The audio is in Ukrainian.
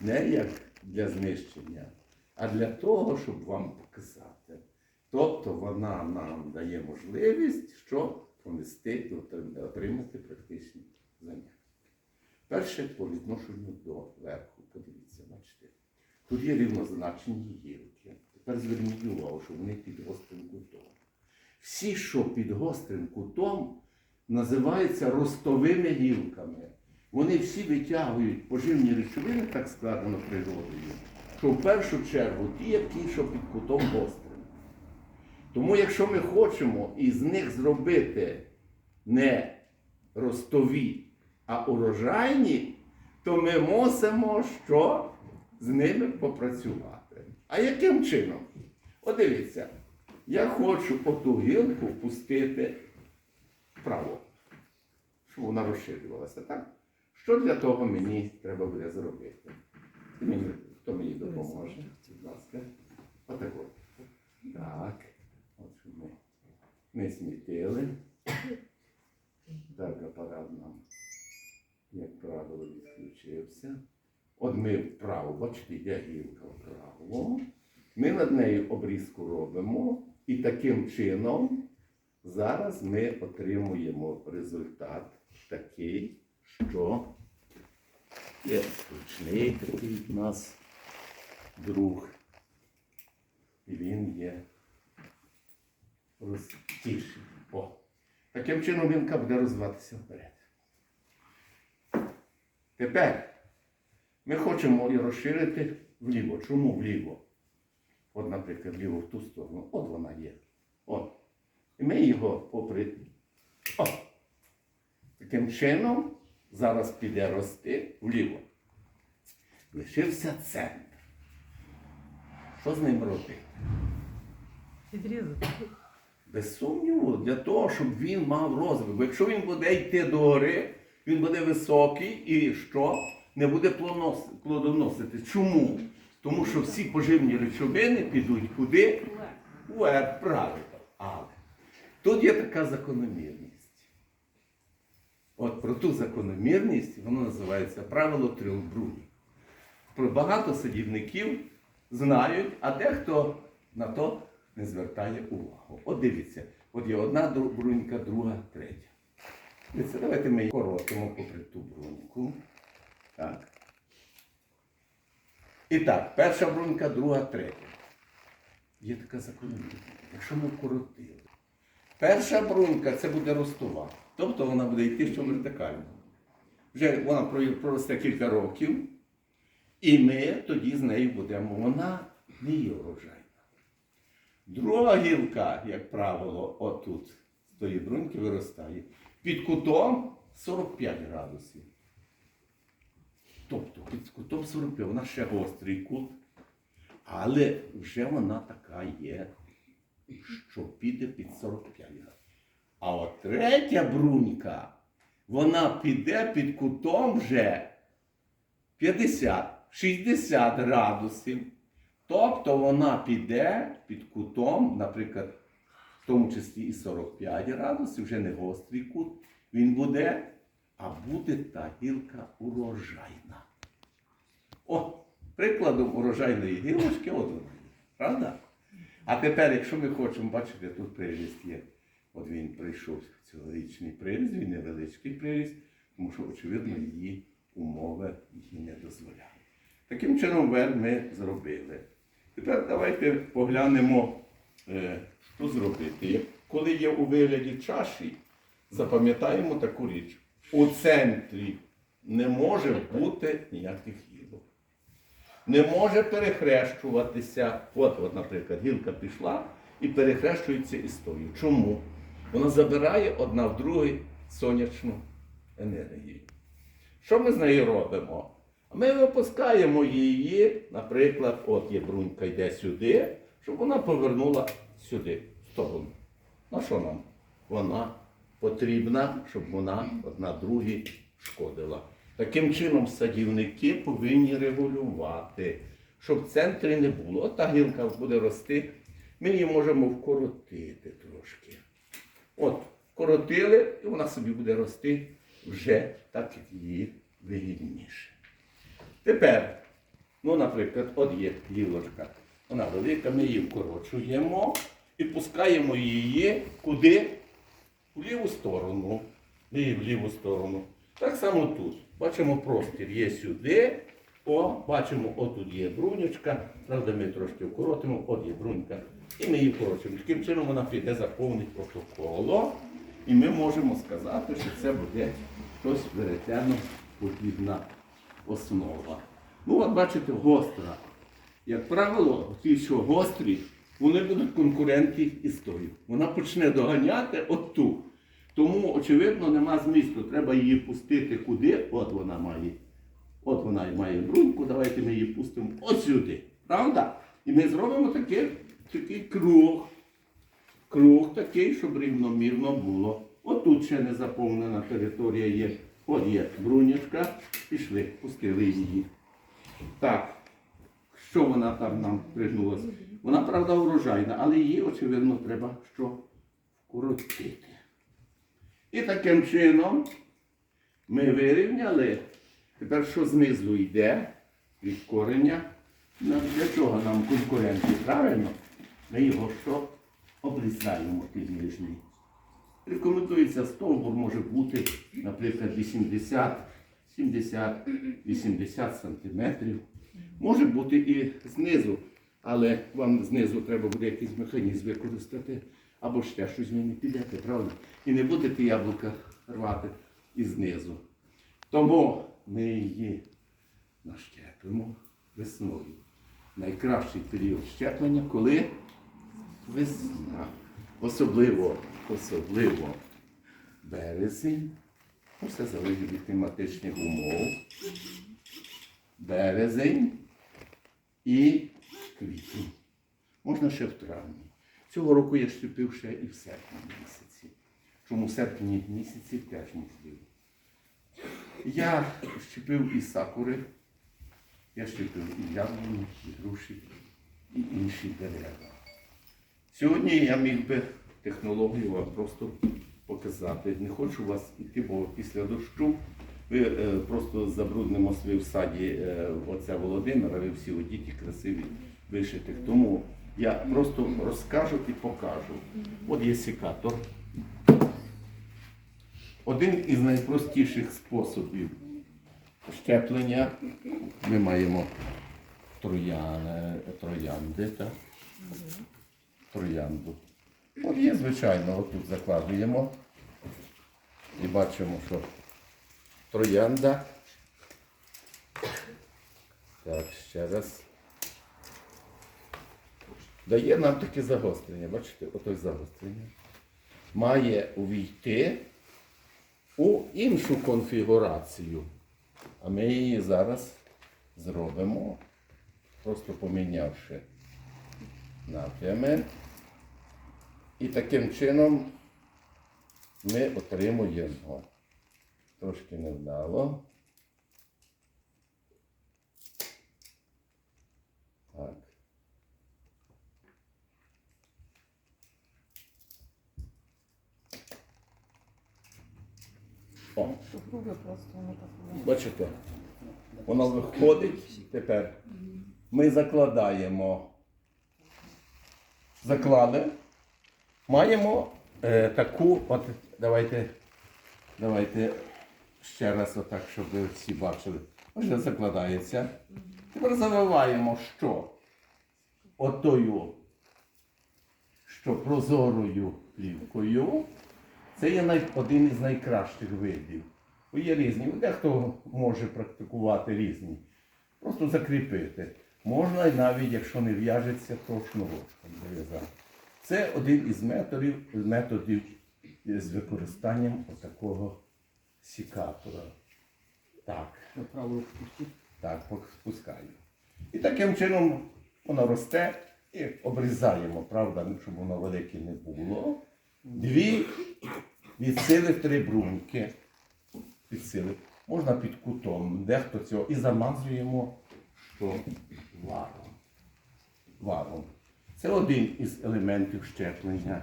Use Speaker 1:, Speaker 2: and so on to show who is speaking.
Speaker 1: не як для знищення, а для того, щоб вам показати. Тобто вона нам дає можливість, що понести отримати практичні заняття. Перше по відношенню до верху. Подивіться, бачите. Тут є рівнозначні гілки. Тепер зверніть увагу, що вони під гострим кутом. Всі, що під гострим кутом, називаються ростовими гілками. Вони всі витягують поживні речовини, так складено природою, що в першу чергу ті, які що під кутом гострим. Тому якщо ми хочемо із них зробити не ростові, а урожайні, то ми мусимо що з ними попрацювати. А яким чином? От дивіться, я хочу оту гілку пустити вправо, щоб вона розширювалася, так? Що для того мені треба буде зробити? Мені, хто мені допоможе? Будь ласка. Отако. Так. От щоб ми не смітили. Так, апарат нам, як правило, відключився. От ми вправо, бачите, йде гілка вправо. Ми над нею обрізку робимо, і таким чином зараз ми отримуємо результат такий, що є ручний такий в нас друг. І він є простіший. О. Таким чином вінка буде розвиватися вперед. Тепер ми хочемо і розширити вліво. Чому вліво? От, наприклад, вліво в ту сторону. От вона є. От. І ми його попри. О! Таким чином зараз піде рости вліво. Лишився центр. Що з ним робити?
Speaker 2: Відрізати.
Speaker 1: Без сумніву, для того, щоб він мав розвиток. Якщо він буде йти до гори, він буде високий і що? Не буде плодоносити. Чому? Тому що всі поживні речовини підуть куди? Вверх, правильно. Але тут є така закономірність. От про ту закономірність воно називається правило трьох брунів. Про багато садівників знають, а дехто на то не звертає увагу. От дивіться, от є одна брунька, друга, третя. Дивіться, давайте ми її коротимо попри ту бруньку. Так. І так, перша брунька, друга, третя. Є така закономірність. Якщо ми вкоротили. Перша брунька це буде ростова. Тобто вона буде йти що вертикально. Вже вона проросте кілька років, і ми тоді з нею будемо. Вона не є урожайна. Друга гілка, як правило, отут з тої бруньки виростає. Під кутом 45 градусів. Тобто під кутом 45, вона ще гострий кут, але вже вона така є, що піде під 45. А от третя брунька, вона піде під кутом вже 50-60 градусів. Тобто вона піде під кутом, наприклад, в тому числі і 45 градусів, вже не гострий кут, він буде, а буде та гілка урожайна. О, прикладом урожайної гілочки, от вона правда? А тепер, якщо ми хочемо, бачите, тут приріст є. От він прийшов цьогорічний приріст, він невеличкий приріст, тому що, очевидно, її умови її не дозволяють. Таким чином вер ми зробили. Тепер давайте поглянемо, е, що зробити. Коли є у вигляді чаші, запам'ятаємо таку річ. У центрі не може бути ніяких. Не може перехрещуватися. От, от, наприклад, гілка пішла і перехрещується із тою. Чому? Вона забирає одна в другій сонячну енергію. Що ми з нею робимо? Ми випускаємо її, наприклад, от є брунька йде сюди, щоб вона повернула сюди, в сторону. На що нам? Вона потрібна, щоб вона одна другій шкодила. Таким чином садівники повинні регулювати, щоб в центрі не було. От та гілка буде рости, ми її можемо вкоротити трошки. От, коротили, і вона собі буде рости вже так, як їй вигідніше. Тепер Ну, наприклад, от є гілочка. Вона велика, ми її вкорочуємо і пускаємо її куди? В ліву сторону. Ми її в ліву сторону. Так само тут. Бачимо простір є сюди. О, бачимо, отут є брунючка. Правда, ми трошки вкоротимо, от є брунька. І ми її вкорочуємо. Таким чином вона піде заповнить протоколо. І ми можемо сказати, що це буде щось веретено потрібна основа. Ну, от бачите, гостра. Як правило, ті, що гострі, вони будуть конкуренти із тою. Вона почне доганяти оту. Тому, очевидно, нема змісту. Треба її пустити куди. От вона має. От вона має бруньку, давайте ми її пустимо от сюди. Правда? І ми зробимо такий, такий круг. Круг такий, щоб рівномірно було. От тут ще не заповнена територія є. От є брунячка. Пішли, пустили її. Так, що вона там нам пригнулася? Вона, правда, урожайна, але її, очевидно, треба що вкоротити. І таким чином ми вирівняли. Тепер що знизу йде від кореня? Ну, Для чого нам конкуренти? Правильно? Ми його що обрізаємо під нижній. Рекомендується стовбур може бути, наприклад, 80, 70, 80 сантиметрів. Може бути і знизу, але вам знизу треба буде якийсь механізм використати, або ще щось не підете, правда? І не будете яблука рвати і знизу. Тому ми її нащепимо весною. Найкращий період щеплення, коли весна. Особливо, особливо березень. Ну, Все залежить від кліматичних умов. Березень і квітень. Можна ще в травні. Цього року я щепив ще і в серпні місяці. Чому в серпні місяці теж не можливо. Я щепив і сакури, я щепив і яблуні, і груші, і інші дерева. Сьогодні я міг би технологію вам просто показати. Не хочу вас іти, бо після дощу ви е, просто забруднимо свої в саді е, оця Володимира, ви всі одіті, красиві, вишитих. Тому я просто розкажу і покажу. От є секатор. Один із найпростіших способів щеплення. Ми маємо трояни, троянди. Так? троянду. От є, звичайно, отут закладуємо і бачимо, що троянда. Так, ще раз. Дає нам таке загострення. Бачите, отой загострення. Має увійти у іншу конфігурацію. А ми її зараз зробимо, просто помінявши напрями. І таким чином ми отримуємо трошки невдало. Так. О, бачите, воно виходить тепер. Ми закладаємо. Заклали. Маємо е, таку, от давайте, давайте ще раз отак, щоб ви всі бачили. Вже закладається. Тепер завиваємо що? Отою, що прозорою плівкою. Це є най, один із найкращих видів. Бо Є різні. Дехто може практикувати різні. Просто закріпити. Можна і навіть, якщо не в'яжеться, то шнурочком зав'язати. Це один із методів, методів з використанням отакого сікатора. Так, так, спускаю. І таким чином воно росте і обрізаємо, правда, щоб воно велике не було. Дві від сили три бруньки. Від сили. Можна під кутом, дехто цього. І замазуємо що варом. Варом. Це один із елементів щеплення.